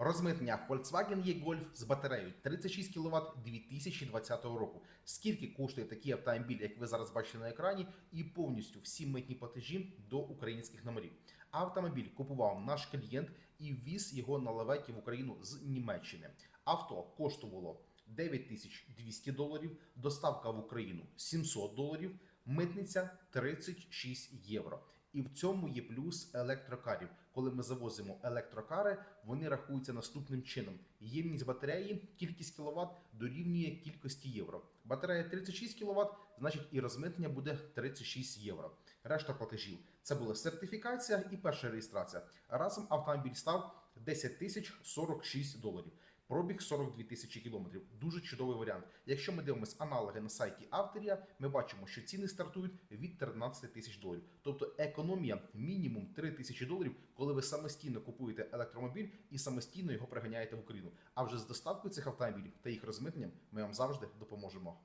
Розмитнення Volkswagen E-Golf з батареєю 36 кВт 2020 року. Скільки коштує такий автомобіль, як ви зараз бачите на екрані, і повністю всі митні платежі до українських номерів. Автомобіль купував наш клієнт і ввіз його на леветі в Україну з Німеччини. Авто коштувало 9200 доларів, доставка в Україну 700 доларів, митниця 36 євро. І в цьому є плюс електрокарів. Коли ми завозимо електрокари, вони рахуються наступним чином: ємність батареї, кількість кіловат дорівнює кількості євро. Батарея 36 кВт, значить і розмитнення буде 36 євро. Решта платежів це була сертифікація і перша реєстрація. Разом автомобіль став 10 тисяч 46 доларів. Пробіг 42 тисячі кілометрів. Дуже чудовий варіант. Якщо ми дивимося аналоги на сайті Авторія, ми бачимо, що ціни стартують від 13 тисяч доларів. Тобто економія мінімум 3 тисячі доларів, коли ви самостійно купуєте електромобіль і самостійно його приганяєте в Україну. А вже з доставкою цих автомобілів та їх розмитненням ми вам завжди допоможемо.